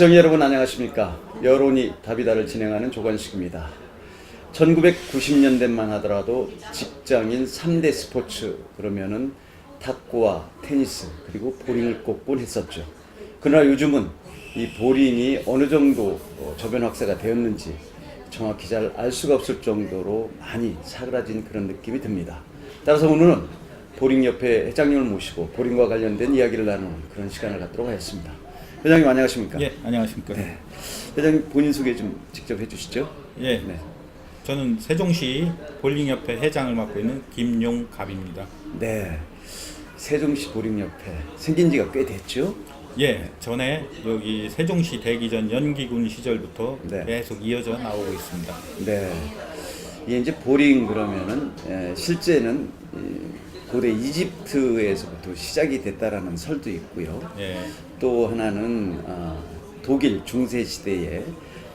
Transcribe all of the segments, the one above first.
시청자 여러분 안녕하십니까? 여론이 답이다를 진행하는 조관식입니다. 1990년대만 하더라도 직장인 3대 스포츠 그러면은 탁구와 테니스 그리고 보링을 꼽곤 했었죠. 그러나 요즘은 이 보링이 어느 정도 어, 저변 확대가 되었는지 정확히 잘 알 수가 없을 정도로 많이 사그라진 그런 느낌이 듭니다. 따라서 오늘은 보링협회 회장님을 모시고 보링과 관련된 이야기를 나누는 그런 시간을 갖도록 하겠습니다 회장님 안녕하십니까? 예, 안녕하십니까. 네. 회장님 본인 소개 좀 직접 해주시죠. 예, 네. 저는 세종시 볼링협회 회장을 맡고 있는 김용갑입니다. 네. 세종시 보링협회 생긴 지가 꽤 됐죠. 예, 전에 여기 세종시 되기 전 연기군 시절부터 네. 계속 이어져 나오고 있습니다. 네. 이게 이제 보링 그러면은 에, 실제는 이 고대 이집트에서부터 시작이 됐다라는 설도 있고요. 예, 또 하나는 아, 독일 중세 시대에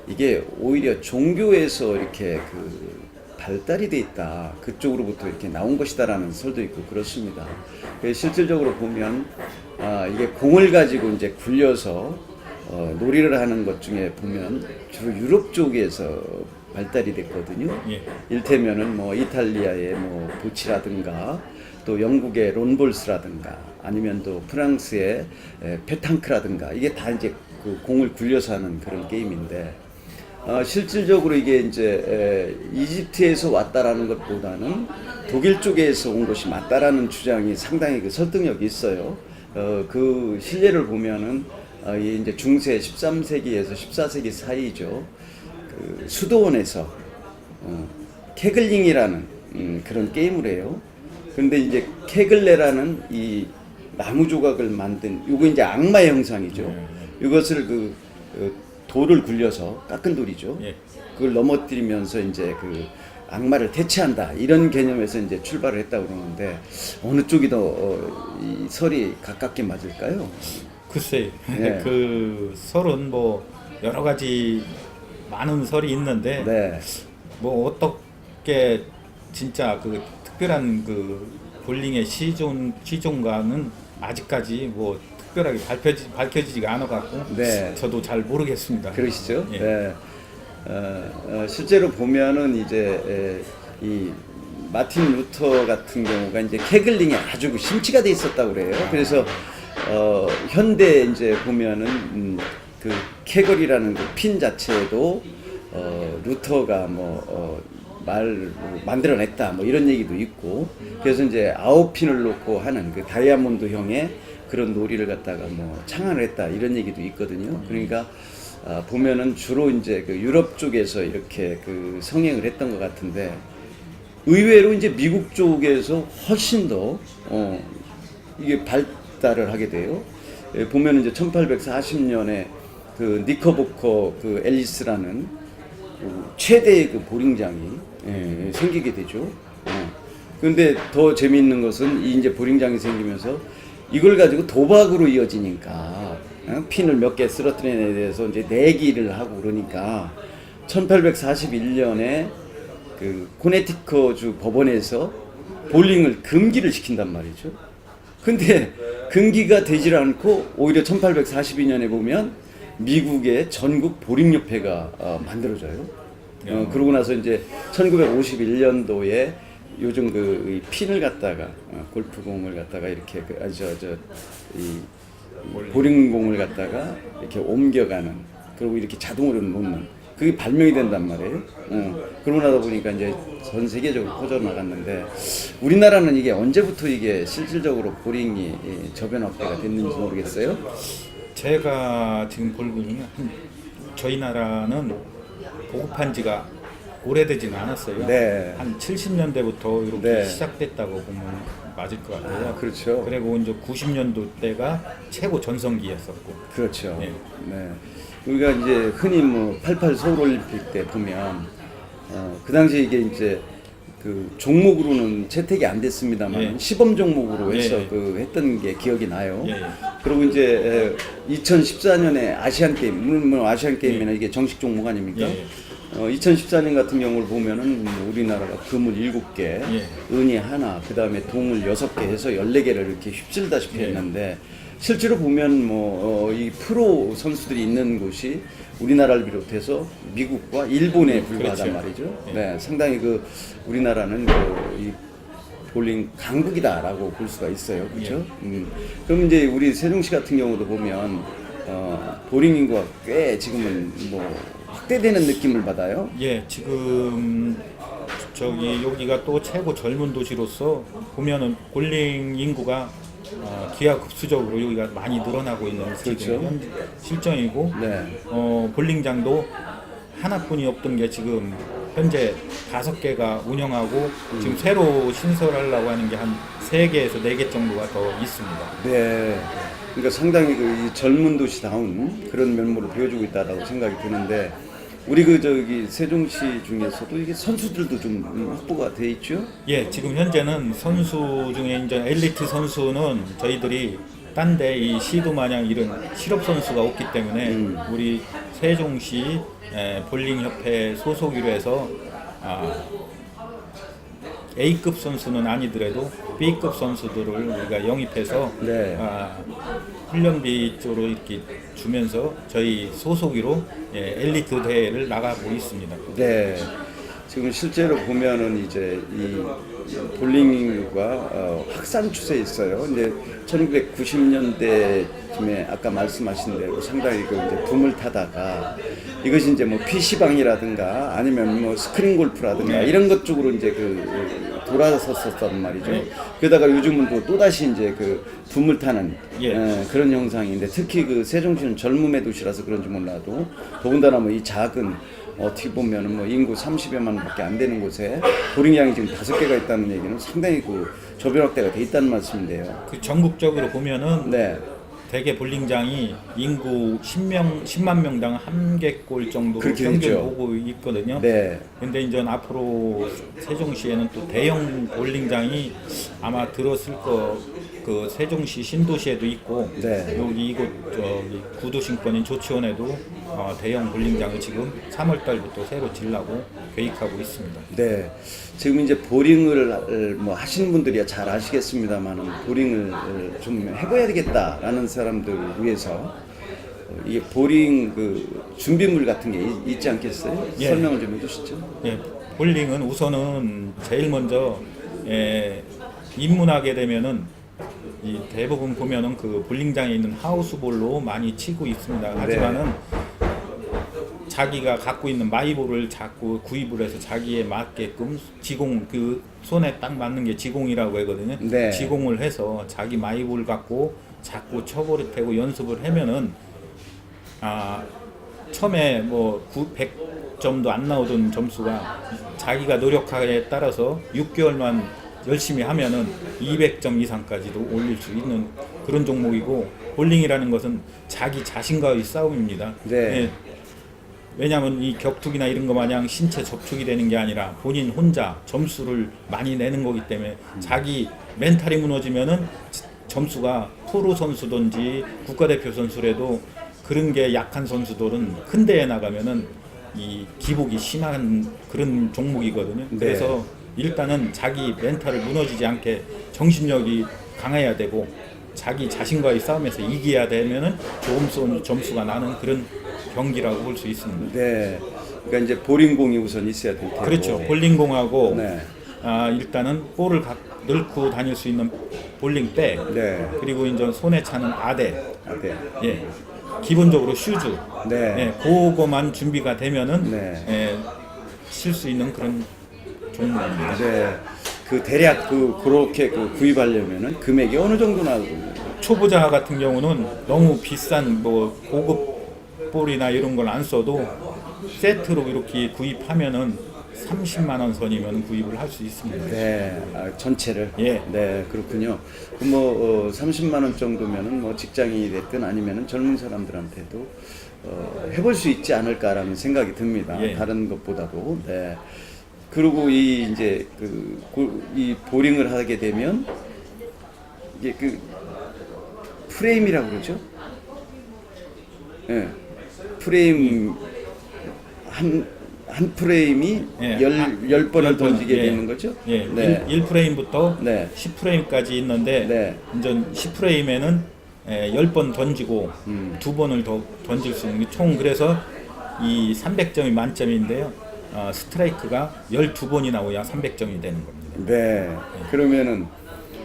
이게 오히려 종교에서 이렇게 그 발달이 돼 있다 그쪽으로부터 이렇게 나온 것이다라는 설도 있고 그렇습니다. 실질적으로 보면 아, 이게 공을 가지고 이제 굴려서 어, 놀이를 하는 것 중에 보면 주로 유럽 쪽에서 발달이 됐거든요. 예. 일테면은 뭐 이탈리아의 뭐 보치라든가 또 영국의 론볼스라든가 아니면 또 프랑스의 에, 페탕크라든가 이게 다 이제 그 공을 굴려서 하는 그런 게임인데 어, 실질적으로 이게 이제 에, 이집트에서 왔다라는 것보다는 독일 쪽에서 온 것이 맞다라는 주장이 상당히 그 설득력이 있어요. 어, 그 실례를 보면은 어, 이 이제 중세 13세기에서 14세기 사이죠. 그 수도원에서 어, 캐글링이라는 음, 그런 게임을 해요. 근데 이제 캐글레라는 이 나무 조각을 만든 요거 이제 악마의 형상이죠. 이것을 그 어, 돌을 굴려서 깎은 돌이죠. 예. 그걸 넘어뜨리면서 이제 그 악마를 대체한다 이런 개념에서 이제 출발을 했다고 그러는데 어느 쪽이 더 어, 이 설이 가깝게 맞을까요? 글쎄, 예. 그 설은 뭐 여러 가지 많은 설이 있는데 네, 뭐 어떻게 진짜 그 특별한 그 볼링의 시종 시종가는 아직까지 뭐 특별하게 밝혀지 밝혀지지가 않아 갖고 네. 저도 잘 모르겠습니다. 그러시죠? 예. 네. 어, 어, 실제로 보면은 이제 에, 이 마틴 루터 같은 경우가 이제 캐글링에 아주 그 심취가 돼 있었다고 그래요. 그래서 어, 현대 이제 보면은 음, 그 캐글이라는 그 핀 자체도 어, 루터가 뭐 어, 말 만들어냈다 뭐 이런 얘기도 있고 그래서 이제 아홉 핀을 놓고 하는 그 다이아몬드형의 그런 놀이를 갖다가 뭐 창안을 했다 이런 얘기도 있거든요. 그러니까 아, 보면은 주로 이제 그 유럽 쪽에서 이렇게 그 성행을 했던 것 같은데 의외로 이제 미국 쪽에서 훨씬 더 어, 이게 발달을 하게 돼요. 예, 보면 이제 1840년에 그 니커보커 그 앨리스라는 그 최대의 그 보링장이 예, 생기게 되죠. 어. 근데 더 재미있는 것은 이 이제 보링장이 생기면서 이걸 가지고 도박으로 이어지니까 어? 핀을 몇 개 쓰러뜨리는 데 대해서 이제 내기를 하고 그러니까 1841년에 그 코네티커주 법원에서 볼링을 금기를 시킨단 말이죠. 근데 금기가 되질 않고 오히려 1842년에 보면 미국의 전국 보링협회가 어, 만들어져요. 어, 그러고 나서 이제 1951년도에 요즘 그이 핀을 갖다가 어, 골프공을 갖다가 이렇게 그, 아, 저, 저, 이 보링공을 갖다가 이렇게 옮겨가는 그리고 이렇게 자동으로 놓는 그게 발명이 된단 말이에요. 어, 그러고 나다 보니까 이제 전 세계적으로 퍼져 나갔는데 우리나라는 이게 언제부터 이게 실질적으로 보링이 이 저변 확대가 됐는지 모르겠어요. 제가 지금 볼링이 한- 저희 나라는 보급한 지가 오래되지는 않았어요. 네. 한 70년대부터 이렇게 네. 시작됐다고 보면 맞을 것 같아요. 아, 그렇죠. 그리고 이제 90년도 때가 최고 전성기였었고. 그렇죠. 예. 네. 우리가 이제 흔히 뭐 88 서울 올림픽 때 보면 어, 그 당시에 이게 이제 그 종목으로는 채택이 안 됐습니다만 예. 시범 종목으로 해서 예. 그 했던 게 기억이 나요. 예, 예. 그리고 이제 2014년에 아시안 게임 물론 뭐 아시안 게임이나 이게 정식 종목 아닙니까? 예. 어, 2014년 같은 경우를 보면은 뭐 우리나라가 금을 7개, 예. 은이 하나, 그 다음에 동을 6개 해서 14개를 이렇게 휩쓸다시피 예. 했는데 실제로 보면 뭐이 프로 선수들이 있는 곳이 우리나라를 비롯해서 미국과 일본에 불과하단 그렇죠. 말이죠. 예. 네, 상당히 그 우리나라는 그 이 볼링 강국이다라고 볼 수가 있어요. 그렇죠? 예. 음. 그럼 이제 우리 세종시 같은 경우도 보면 어, 볼링 인구가 꽤 지금은 뭐 확대되는 느낌을 받아요. 예, 지금 저기 여기가 또 최고 젊은 도시로서 보면은 볼링 인구가 어, 기하급수적으로 여기가 많이 늘어나고 있는 그렇죠. 현 실정이고 네. 어, 볼링장도 하나뿐이 없던 게 지금 현재 다섯 개가 운영하고 음. 지금 새로 신설하려고 하는 게 한 세 개에서 네 개 정도가 더 있습니다. 네. 그러니까 상당히 그이 젊은 도시다운 그런 면모를 보여주고 있다라고 생각이 드는데 우리 그 저기 세종시 중에서도 이게 선수들도 좀 음, 확보가 돼 있죠. 예, 지금 현재는 선수 중에 이제 엘리트 선수는 저희들이 딴 데 이 시도 마냥 이런 실업 선수가 없기 때문에 음. 우리 세종시 에, 볼링 협회 소속으로 해서 아, A급 선수는 아니더라도 B급 선수들을 우리가 영입해서 네. 아, 훈련비 쪽으로 이렇게 주면서 저희 소속으로 예, 엘리트 대회를 나가고 있습니다. 네. 지금 실제로 보면은 이제 이 볼링과 어, 확산 추세에 있어요. 이제 1990년대쯤에 아까 말씀하신 대로 상당히 그 이제 붐을 타다가 이것이 이제 뭐 PC방이라든가 아니면 뭐 스크린 골프라든가 네. 이런 것 쪽으로 이제 그 돌아섰었단 말이죠. 그러다가 요즘은 또 또다시 이제 그 붐을 타는 예. 에, 그런 형상인데 특히 그 세종시는 젊음의 도시라서 그런지 몰라도 더군다나 뭐 이 작은 어떻게 보면은 뭐 인구 30여만 밖에 안 되는 곳에 보링장이 지금 다섯 개가 있다는 얘기는 상당히 그 조별 확대가 돼 있다는 말씀인데요. 그 전국적으로 보면은 네, 대개 볼링장이 인구 10명, 10만 명당 한개골 정도로 그렇게 평균 되죠. 보고 있거든요. 네, 근데 이제 앞으로 세종시에는 또 대형 볼링장이 아마 들었을 거, 그 세종시 신도시에도 있고, 네. 여기 이곳 저기 구도심권인 조치원에도 어, 대형 볼링장을 지금 3월 달부터 새로 지려고 계획하고 있습니다. 네. 지금 이제 보링을 뭐 하시는 분들이야 잘 아시겠습니다만은 보링을 좀 해봐야 되겠다라는 사람들을 위해서 어, 이게 보링 그 준비물 같은 게 있- 있지 않겠어요? 예. 설명을 좀 해주시죠. 예, 볼링은 우선은 제일 먼저 예, 입문하게 되면은 이 대부분 보면은 그 볼링장에 있는 하우스볼로 많이 치고 있습니다. 하지만은 자기가 갖고 있는 마이볼을 자꾸 구입을 해서 자기에 맞게끔 지공 그 손에 딱 맞는 게 지공이라고 하거든요. 네. 지공을 해서 자기 마이볼 갖고 자꾸 쳐버릇하고 연습을 하면은 아 처음에 뭐 9, 100점도 안 나오던 점수가 자기가 노력하에 따라서 6개월만 열심히 하면은 200점 이상까지도 올릴 수 있는 그런 종목이고 볼링이라는 것은 자기 자신과의 싸움입니다. 네. 예, 왜냐하면 이 격투기나 이런 거 마냥 신체 접촉이 되는 게 아니라 본인 혼자 점수를 많이 내는 거기 때문에 자기 멘탈이 무너지면은 점수가 프로 선수든지 국가대표 선수라도 그런 게 약한 선수들은 큰 대회 나가면은 이 기복이 심한 그런 종목이거든요. 네. 그래서 일단은 자기 멘탈을 무너지지 않게 정신력이 강해야 되고 자기 자신과의 싸움에서 이겨야 되면은 점수 점수가 나는 그런 경기라고 볼 수 있습니다. 네. 그러니까 이제 보링공이 우선 있어야 될 테고. 그렇죠. 볼링공하고 네. 아, 일단은 볼을 가, 넣고 다닐 수 있는 볼링백 네. 그리고 이제 손에 차는 아대 아, 네. 예 기본적으로 슈즈 네. 예 그거만 준비가 되면은 네. 예, 칠수 있는 그런 종목입니다. 네. 그 대략 그 그렇게 그 구입하려면은 금액이 어느 정도 나오고 초보자 같은 경우는 너무 비싼 뭐 고급 볼이나 이런 걸 안 써도 세트로 이렇게 구입하면은 30만 원 선이면 구입을 할 수 있습니다. 네, 아, 전체를. 예. 네, 그렇군요. 그럼 뭐 어, 30만 원 정도면은 뭐 직장인이 됐든 아니면은 젊은 사람들한테도 어, 해볼 수 있지 않을까라는 생각이 듭니다. 예. 다른 것보다도. 네. 그리고 이 이제 그 이 보링을 하게 되면 이게 그 프레임이라고 그러죠. 예. 프레임 한, 한 프레임이 예. 열, 아, 열 번을 열 번, 던지게 예. 되는 거죠? 예, 네. 1, 프레임부터 네. 10프레임까지 있는데 네. 이제 10프레임에는 에, 10번 던지고 음. 두 번을 더 던질 수 있는 게 총 그래서 이 300점이 만점인데요. 어, 스트라이크가 12번이 나오야 300점이 되는 겁니다. 네. 그러면은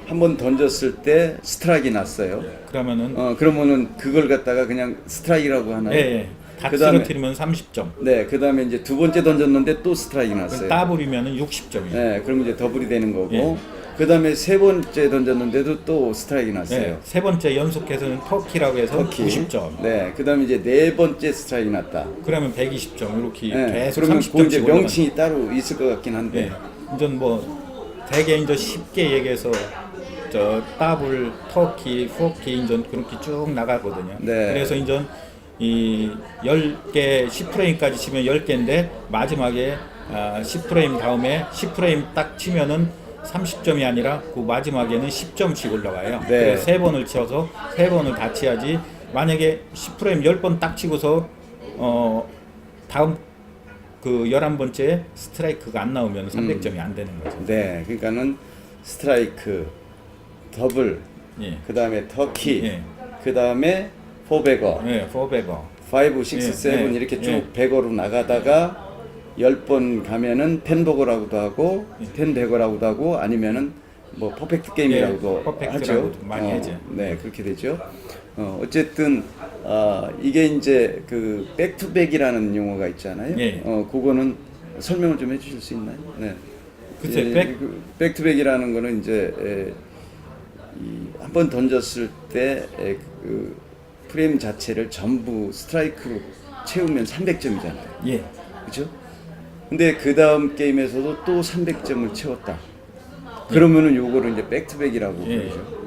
한 번 던졌을 때 스트라이크가 났어요. 그러면은 어 그러면은 그걸 갖다가 그냥 스트라이크라고 하나요? 예, 예. 다 그다음에- 쓰러뜨리면 30점. 네. 그다음에 이제 두 번째 던졌는데 또 스트라이크 났어요. 따블이면은 60점이에요. 네. 그럼 이제 더블이 되는 거고. 예. 그다음에 세 번째 던졌는데도 또 스트라이크 났어요. 예, 세 번째 연속해서는 터키라고 해서 터키. 90점. 네. 그다음에 이제 네 번째 스트라이크 났다. 그러면 120점 이렇게 네. 계속 그러면 그 이제 30점씩 명칭이 따로 있을 것 같긴 한데. 예. 이제 뭐 대개 이제 쉽게 얘기해서 저 따블, 터키, 포키 이제 그렇게 쭉 나가거든요. 네. 그래서 이제 이 10개 10프레임까지 치면 10개인데 마지막에 아, 10프레임 다음에 10프레임 딱 치면은 30점이 아니라 그 마지막에는 10점씩 올라가요. 네. 그래서 세 번을 쳐서 세 번을 다 치야지 만약에 10프레임 10번 딱 치고서 어 다음 그 11번째 스트라이크가 안 나오면 300점이 안 되는 거죠. 네. 그러니까는 스트라이크, 더블, 예. 그 다음에 터키, 예. 그 다음에 포베거, 예, 포베거. 5, 6, 예, 7 예, 이렇게 쭉 예. 100어로 나가다가 10번 가면은 펜버거라고도 하고 펜베거라고도 하고 아니면은 뭐 퍼펙트 게임이라고도 예, 퍼펙트라고도 하죠. 많이 어, 하죠. 네, 그렇게 되죠. 어, 어쨌든 어, 이게 이제 그 백투백이라는 용어가 있잖아요. 예. 어, 그거는 설명을 좀 해주실 수 있나요? 네. 글쎄, 예, 백- 그 백투백이라는 거는 이제 에, 한번 던졌을 때그 프레임 자체를 전부 스트라이크로 채우면 300점이잖아요. 예. 그죠? 근데 그 다음 게임에서도 또 300점을 채웠다. 그러면은 요거를 이제 백투백이라고 예. 그러죠.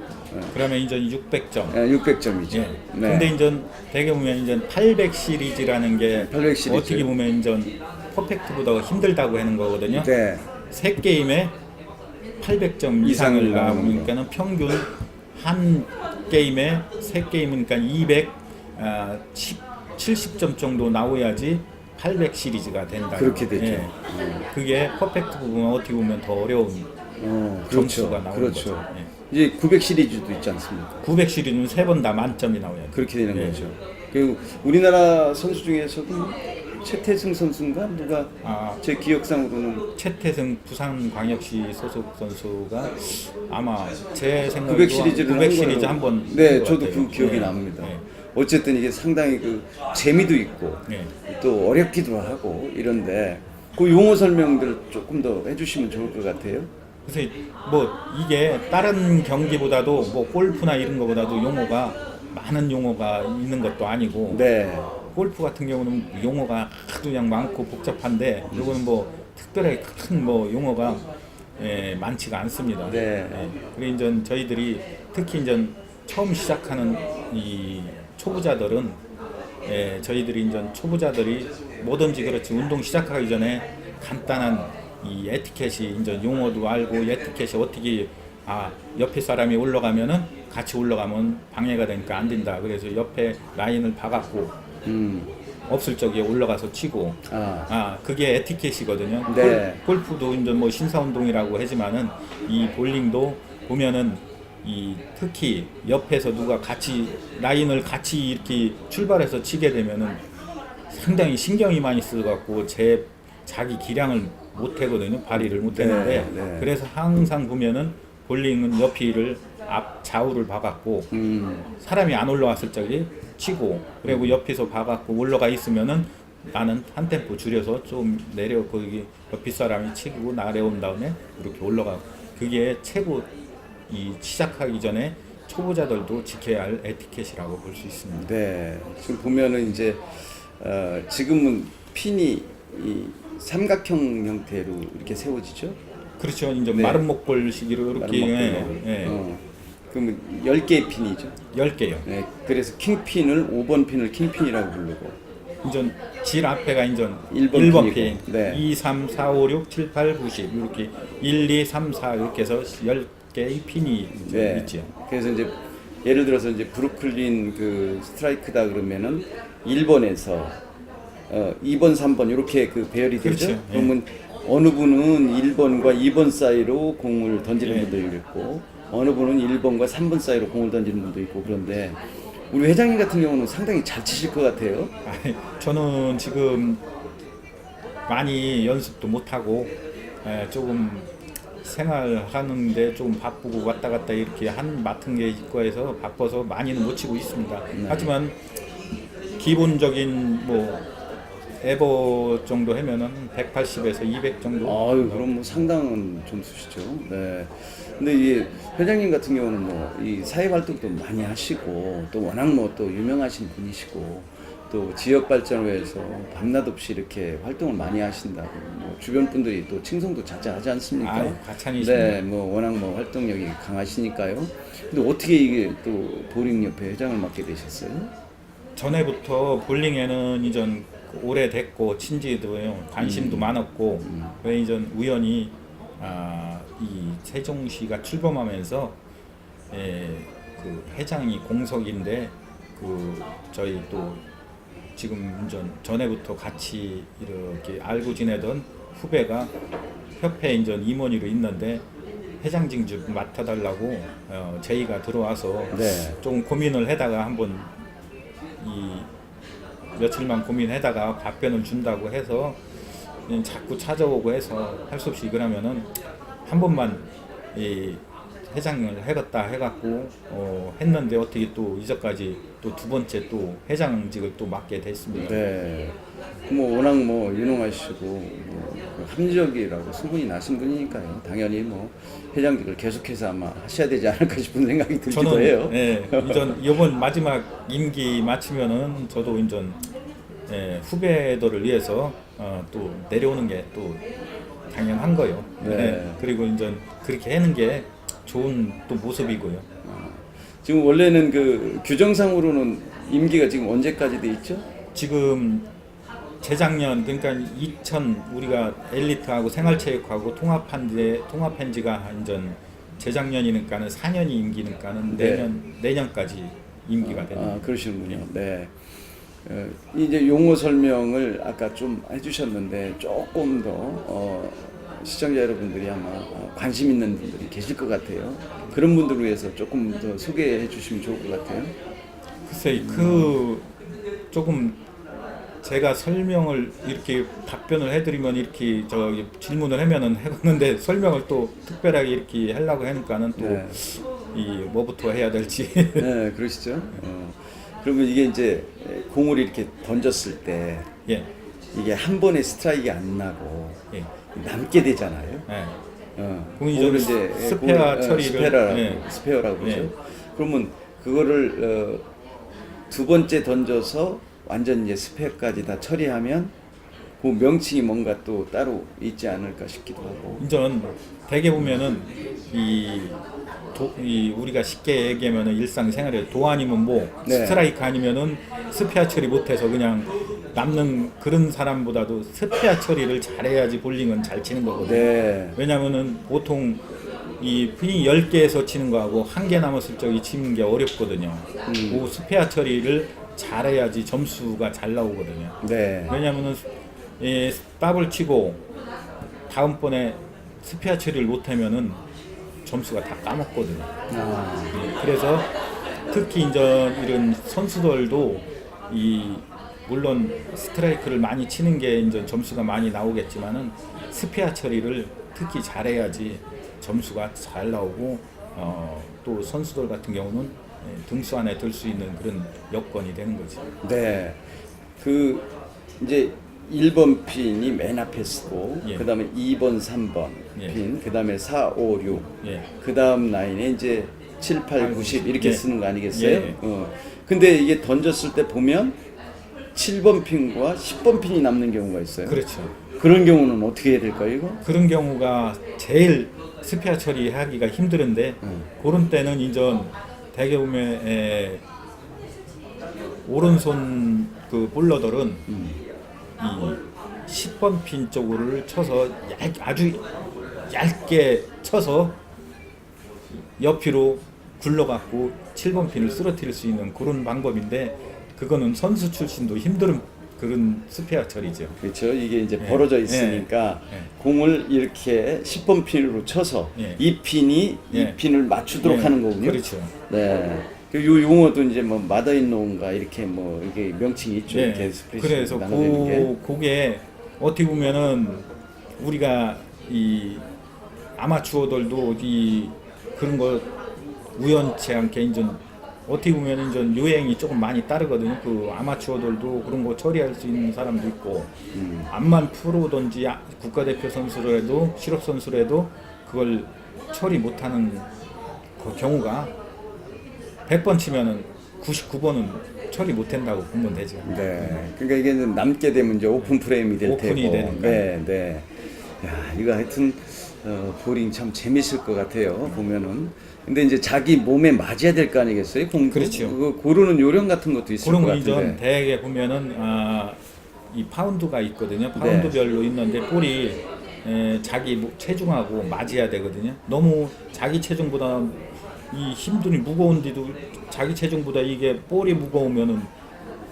그러면 이제 600점. 600점이죠. 예. 네. 근데 이제 대개 보면 이제 800 시리즈라는 게 800 시리즈. 어떻게 보면 이제 퍼펙트보다 힘들다고 하는 거거든요. 네. 세 게임에 800점 이상을 이상을 나오는 나오니까는 평균 한 게임에 세 게임이니까 200, 아, 10, 70점 정도 나와야지 800 시리즈가 된다. 그렇게 되죠. 예. 그게 퍼펙트 부분은 어떻게 보면 더 어려운 어, 점수가 그렇죠. 나오는 그렇죠. 거죠. 예. 이제 900 시리즈도 있지 않습니까? 900 시리즈는 세 번 다 만점이 돼. 그렇게 되는 예. 거죠. 그리고 우리나라 선수 중에서도 최태승 선수인가 누가 아, 제 기억상으로는 최태승 부산광역시 소속 선수가 아마 제 생각으로 900 시리즈를 900 한 시리즈 걸로- 한번 네, 저도 그 기억이 납니다. 네. 어쨌든 이게 상당히 그 재미도 있고 네. 또 어렵기도 하고 이런데 그 용어 설명들 조금 더 해주시면 좋을 것 같아요. 그래서 뭐 이게 다른 경기보다도 뭐 골프나 이런 거보다도 용어가 많은 용어가 있는 것도 아니고 네, 골프 같은 경우는 용어가 아주 그냥 많고 복잡한데 요거는 뭐 특별하게 큰 뭐 용어가 예, 많지가 않습니다. 네. 예, 그리고 이제 저희들이 특히 이제 처음 시작하는 이 초보자들은 예, 저희들이 이제 초보자들이 뭐든지 그렇지 운동 시작하기 전에 간단한 이 에티켓이 이제 용어도 알고 에티켓이 어떻게 아 옆에 사람이 올라가면은 같이 올라가면 방해가 되니까 안 된다. 그래서 옆에 라인을 박았고 음, 없을 적에 올라가서 치고 아, 아 그게 에티켓이거든요. 네. 골, 골프도 이제 뭐 신사 운동이라고 하지만은 이 볼링도 보면은 이 특히 옆에서 누가 같이 라인을 같이 이렇게 출발해서 치게 되면은 상당히 신경이 많이 쓰여갖고 제 자기 기량을 못 하거든요. 발휘를 못 했는데 네, 네. 그래서 항상 보면은 볼링은 옆이를 앞 좌우를 봐갖고 음, 사람이 안 올라왔을 적에 치고 그리고 옆에서 봐갖고 올라가 있으면은 나는 한 템포 줄여서 좀 내려 거기 옆에 사람이 치고 내려온 다음에 이렇게 올라가 그게 최고 이 시작하기 전에 초보자들도 지켜야 할 에티켓이라고 볼 수 있습니다. 네. 지금 보면은 이제 어, 지금은 핀이 이 삼각형 형태로 이렇게 세워지죠. 그렇죠. 이제 네. 마른 목볼 시기로 이렇게 다른 예, 목걸로. 예, 어, 그러면 10개의 핀이죠. 10개요. 네, 그래서 킹핀을 5번 핀을 킹핀이라고 부르고 이제 질 앞에가 이제 일번 1번 핀이고, 핀, 네. 2, 3, 4, 5, 6, 7, 8, 9, 10 이렇게 1, 2, 3, 4 이렇게 해서 10 개의 핀이 이제 네. 있죠. 그래서 이제 예를 들어서 이제 브루클린 그 스트라이크다 그러면은 1번에서 어 2번, 3번 이렇게 그 배열이 되죠. 그렇죠. 예. 그러면 어느 분은 1번과 2번 사이로 공을 던지는 예. 분들이 있고 어느 분은 1번과 3번 사이로 공을 던지는 분도 있고 그런데 우리 회장님 같은 경우는 상당히 잘 치실 것 같아요. 아니, 저는 지금 많이 연습도 못 하고 에, 조금 생활하는데 조금 바쁘고 왔다 갔다 이렇게 한 맡은 게 있고 해서 바빠서 많이는 못 치고 있습니다. 하지만 기본적인 뭐 에버 정도 하면은 180에서 200 정도. 아유 그럼 뭐 상당한 점수시죠. 네. 근데 이 회장님 같은 경우는 뭐 이 사회 활동도 많이 하시고 또 워낙 뭐 또 유명하신 분이시고 또 지역 발전을 위해서 밤낮 없이 이렇게 활동을 많이 하신다고 뭐 주변 분들이 또 칭송도 자자 하지 않습니까? 아유, 과찬이십니다. 네, 뭐 워낙 뭐 활동력이 강하시니까요. 근데 어떻게 이게 또 보링 협회 회장을 맡게 되셨어요? 전에부터 볼링에는 이전 오래됐고 친지도요 관심도 많았고 왜 이전 우연히 아, 이 세종시가 출범하면서 예, 그 회장이 공석인데 그 저희 또 지금 이전 전에부터 같이 이렇게 알고 지내던 후배가 협회 인전 임원으로 있는데 회장직 좀 맡아달라고 어, 제의가 들어와서 네. 좀 고민을 해다가 한번 이 며칠만 고민하다가 답변을 준다고 해서 자꾸 찾아오고 해서 할 수 없이 그러면은 한 번만 이 회장을 해갔다 해갖고 어 했는데 어떻게 또 이제까지 또 두 번째 또 회장직을 또 맡게 됐습니다. 네. 뭐 워낙 뭐 유능하시고 뭐 합리적이라고 소문이 나신 분이니까요. 당연히 뭐 회장직을 계속해서 아마 하셔야 되지 않을까 싶은 생각이 들기도 저는 해요. 예, 이전 이번 마지막 임기 마치면은 저도 인전 예, 후배들을 위해서 어, 또 내려오는 게 또 당연한 거요. 네. 예, 그리고 인전 그렇게 하는 게 좋은 또 모습이고요. 지금 원래는 그 규정상으로는 임기가 지금 언제까지 돼 있죠? 지금 재작년 그러니까 2000 우리가 엘리트하고 생활체육하고 통합한 데 통합한 지가 인전 재작년이니까는 4년이 임기니까는 네. 내년 내년까지 임기가 됩니다. 아, 그러시는군요. 네. 어, 이제 용어 설명을 아까 좀 해주셨는데 조금 더 어, 시청자 여러분들이 아마 어, 관심 있는 분들이 계실 것 같아요. 그런 분들을 위해서 조금 더 소개해 주시면 좋을 것 같아요. 글쎄 그 조금 제가 설명을 이렇게 답변을 해드리면 이렇게 저기 질문을 하면은 해봤는데 설명을 또 특별하게 이렇게 하려고 하니까는 또 네. 이 뭐부터 해야 될지 네, 그러시죠. 어, 그러면 이게 이제 공을 이렇게 던졌을 때 예 이게 한 번에 스트라이크 안 나고 예. 남게 되잖아요. 예. 어, 공이 이제 스페어 어, 처리를, 스페어라고, 예. 스페어라고 그러죠. 예. 그러면 그거를 어, 두 번째 던져서 완전 이제 스페어까지 다 처리하면 그 명칭이 뭔가 또 따로 있지 않을까 싶기도 하고. 인전 대개 보면은 이, 도, 이 우리가 쉽게 얘기하면은 일상생활에 도 아니면 뭐 네. 스트라이크 아니면은 스페어 처리 못해서 그냥 남는 그런 사람보다도 스페어 처리를 잘해야지 볼링은 잘 치는 거거든요. 네. 왜냐면은 보통 이 핀이 10개에서 치는 거하고 한 개 남았을 적이 치는 게 어렵거든요. 그 스페어 처리를 잘해야지 점수가 잘 나오거든요. 네. 왜냐면은 이 더블 치고 다음번에 스페어 처리를 못하면은 점수가 다 까먹거든요. 아, 예, 그래서 특히 이제 이런 선수들도 이 물론 스트라이크를 많이 치는 게 이제 점수가 많이 나오겠지만은 스페어 처리를 특히 잘해야지 점수가 잘 나오고 어, 또 선수들 같은 경우는 예, 등수 안에 들 수 있는 그런 여건이 되는 거지. 네. 그 이제 1번 핀이 맨 앞에 쓰고 예. 그다음에 2번, 3번 예. 핀, 그다음에 4, 5, 6. 예. 그다음 라인에 이제 7, 8, 90 이렇게 예. 쓰는 거 아니겠어요? 예. 어. 근데 이게 던졌을 때 보면 7번 핀과 10번 핀이 남는 경우가 있어요. 그렇죠. 그런 경우는 어떻게 해야 될까요, 이거? 그런 경우가 제일 스페어 처리하기가 힘들은데 음. 그런 때는 인전 대개 보면 에, 오른손 그 볼러들은 이 10번 핀 쪽으로 쳐서 얇, 아주 얇게 쳐서 옆으로 굴러갖고 7번 핀을 쓰러뜨릴 수 있는 그런 방법인데 그거는 선수 출신도 힘든 그런 스페어 처리죠. 그렇죠. 이게 이제 예. 벌어져 있으니까 예. 예. 공을 이렇게 10번 핀으로 쳐서 예. 이 핀이 이 예. 핀을 맞추도록 예, 하는 거군요. 그렇죠. 네. 그요 용어도 이제 뭐 마더인노인가 이렇게 뭐 이게 명칭이 있죠. 예. 이렇게 그래서. 그 그게 어떻게 보면은 우리가 이 아마추어들도 이 그런 거 우연치 않게 이제 어떻게 보면 이제 유행이 조금 많이 따르거든요. 그 아마추어들도 그런 거 처리할 수 있는 사람도 있고 음. 암만 프로든지 아- 국가대표 선수라도 실업 선수라도 그걸 처리 못하는 그 경우가 100번 치면은 99번은 처리 못한다고 보면 되죠. 네. 그러니까 이게 남게 되면 이제 오픈 프레임이 될 오픈이 테고. 되니까. 네, 네. 야, 이거 하여튼 어, 보링 참 재밌을 것 같아요. 보면은. 근데 이제 자기 몸에 맞아야 될 거 아니겠어요? 공 그렇죠. 그거 고르는 요령 같은 것도 있을 것 그런 거 이전 같은데. 대개 보면은 아, 이 파운드가 있거든요. 파운드별로 있는데 볼이 에, 자기 무- 체중하고 맞아야 되거든요. 너무 자기 체중보다 이 힘들이 무거운데도 자기 체중보다 이게 볼이 무거우면은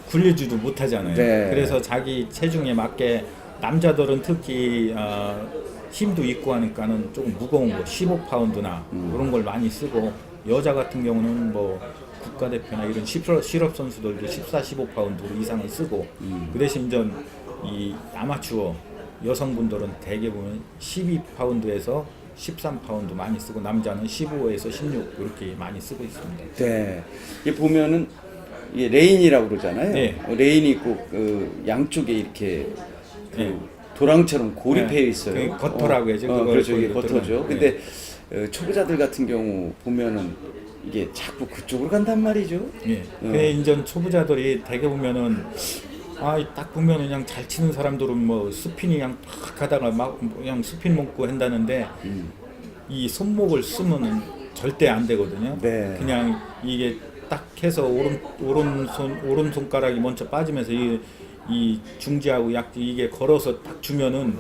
굴리지도 못하잖아요. 네. 그래서 자기 체중에 맞게 남자들은 특히 어, 힘도 있고 하니까는 조금 무거운 거 15파운드나 그런 걸 많이 쓰고 여자 같은 경우는 뭐 국가대표나 이런 실업, 실업 선수들도 14, 15파운드 이상을 쓰고 그 대신 전이 아마추어 여성분들은 대개 보면 12파운드에서 13파운드 많이 쓰고 남자는 15에서 16 이렇게 많이 쓰고 있습니다. 네. 이게 보면은 이게 레인이라고 그러잖아요. 네. 어, 레인이 있고 그 양쪽에 이렇게 그 네. 도랑처럼 고립해 네. 있어요. 그게 거터라고 해야죠. 어, 그걸 그렇죠. 이게. 들어가는. 근데 어, 초보자들 같은 경우 보면은 이게 자꾸 그쪽으로 간단 말이죠. 예. 어. 그 인전 초보자들이 대개 보면은 아딱 보면은 그냥 잘 치는 사람들은 뭐 스핀이 그냥 탁 하다가 막 그냥 스핀 먹고 한다는데 음. 이 손목을 쓰면은 절대 안 되거든요. 네. 그냥 이게 딱 해서 오른 오른손 오른 손가락이 먼저 빠지면서 이, 이 중지하고 약 이게 걸어서 딱 주면은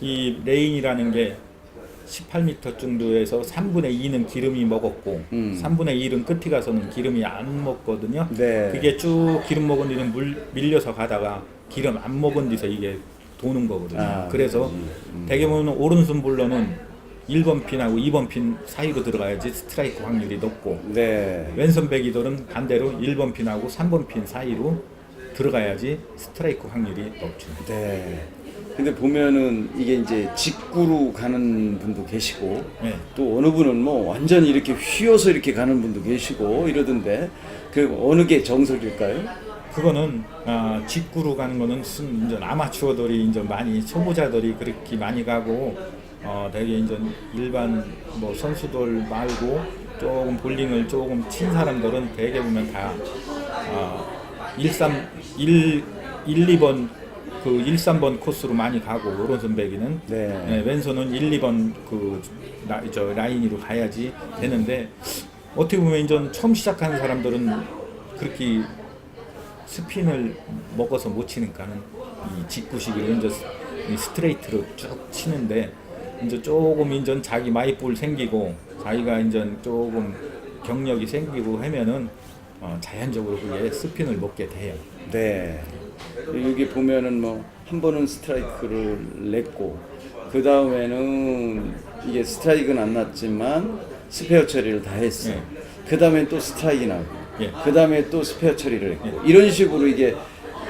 이 레인이라는 게 18m 정도에서 3분의 2는 기름이 먹었고 음. 3분의 1은 끝이 가서는 기름이 안 먹거든요. 네. 그게 쭉 기름 먹은 뒤는 물 밀려서 가다가 기름 안 먹은 뒤서 이게 도는 거거든요. 아, 그래서 대개 보면 오른손 볼러는 1번 핀하고 2번 핀 사이로 들어가야지 스트라이크 확률이 높고 네. 왼손 배기들은 반대로 1번 핀하고 3번 핀 사이로 들어가야지 스트라이크 확률이 높죠. 네. 근데 보면은 이게 이제 직구로 가는 분도 계시고 네. 또 어느 분은 뭐 완전히 이렇게 휘어서 이렇게 가는 분도 계시고 이러던데 그 어느 게 정석일까요? 그거는 아, 직구로 가는 거는 순 이제 아마추어들이 이제 많이 초보자들이 그렇게 많이 가고 어 되게 이제 일반 뭐 선수들 말고 조금 볼링을 조금 친 사람들은 대개 보면 다 아, 13 1 1, 2번 그 1, 3번 코스로 많이 가고 오른손 배기는 네. 네, 왼손은 1, 2번 그 라, 저 라인으로 가야지 되는데 어떻게 보면 이제 처음 시작하는 사람들은 그렇게 스핀을 먹어서 못 치니까는 이 직구식으로 이제 스- 스트레이트로 쭉 치는데 이제 조금 이제 자기 마이볼 생기고 자기가 이제 조금 경력이 생기고 하면은 어, 자연적으로 그게 스핀을 먹게 돼요. 네. 여기 보면은 뭐 한 번은 스트라이크를 냈고 그 다음에는 이게 스트라이크는 안 났지만 스페어 처리를 다 했어. 네. 그 다음에 또 스트라이크 나고 예. 그 다음에 또 스페어 처리를 했고 이런 식으로 이게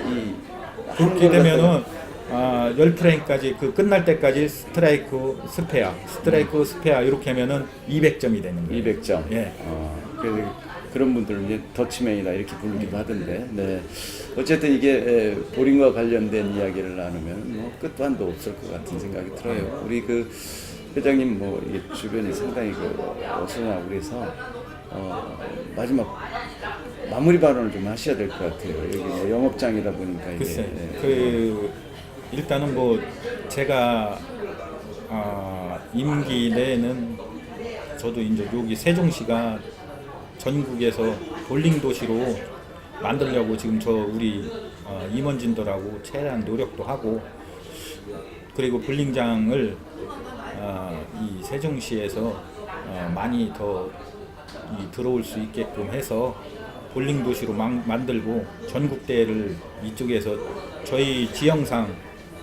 이 그렇게 되면은 아, 10프레임까지 그 끝날 때까지 스트라이크 스페어, 스트라이크 스페어 이렇게 하면은 200점이 되는 거예요. 200점. 예. 어, 그래서 그런 분들은 이제 더치맨이다 이렇게 부르기도 하던데. 네. 어쨌든 이게 에, 보링과 관련된 이야기를 나누면 뭐 끝도 한도 없을 것 같은 생각이 들어요. 우리 그 회장님 뭐 주변이 상당히 그 어수선하고 그래서 어, 마지막 마무리 발언을 좀 하셔야 될 것 같아요. 여기 뭐 영업장이다 보니까 이게 글쎄, 예. 그 일단은 뭐 제가 아, 임기 내에는 저도 이제 여기 세종시가 전국에서 볼링 도시로 만들려고 지금 저 우리 어, 임원진들하고 최대한 노력도 하고 그리고 볼링장을 어, 이 세종시에서 어, 많이 더 이, 들어올 수 있게끔 해서 볼링 도시로 만, 만들고 전국 대회를 이쪽에서 저희 지형상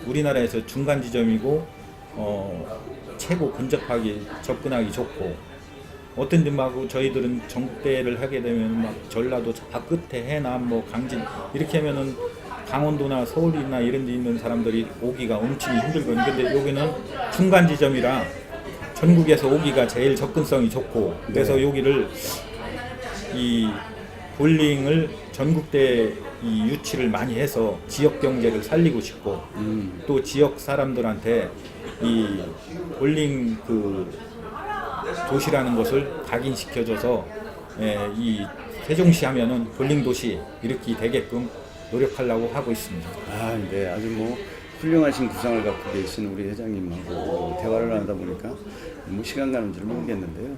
우리나라에서 중간 지점이고 어, 최고 근접하기 접근하기 좋고 어떤 데하고 저희들은 전국대회를 하게 되면 막 전라도 저 끝에 해남 뭐 강진 이렇게 하면은 강원도나 서울이나 이런 데 있는 사람들이 오기가 엄청 힘들거든요. 근데 여기는 중간 지점이라 전국에서 오기가 제일 접근성이 좋고 그래서 네. 여기를 이 볼링을 전국대 이 유치를 많이 해서 지역 경제를 살리고 싶고 음. 또 지역 사람들한테 이 볼링 그 도시라는 것을 각인시켜줘서 예, 이 세종시 하면은 볼링 도시 이렇게 되게끔 노력하려고 하고 있습니다. 아, 네, 아주 뭐 훌륭하신 구상을 갖고 계신 우리 회장님하고 대화를 나누다 보니까 뭐 시간 가는 줄 모르겠는데요.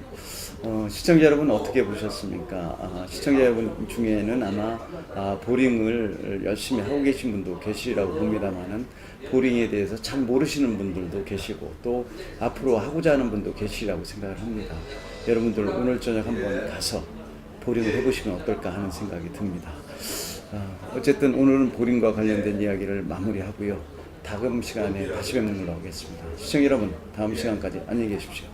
어, 시청자 여러분 어떻게 보셨습니까? 아, 시청자 여러분 중에는 아마 아, 보링을 열심히 하고 계신 분도 계시라고 봅니다만은 보링에 대해서 잘 모르시는 분들도 계시고 또 앞으로 하고자 하는 분도 계시라고 생각을 합니다. 여러분들 오늘 저녁 한번 가서 보링을 해보시면 어떨까 하는 생각이 듭니다. 아, 어쨌든 오늘은 보링과 관련된 이야기를 마무리하고요. 다음 시간에 다시 뵙는 걸로 하겠습니다. 시청자 여러분, 다음 시간까지 안녕히 계십시오.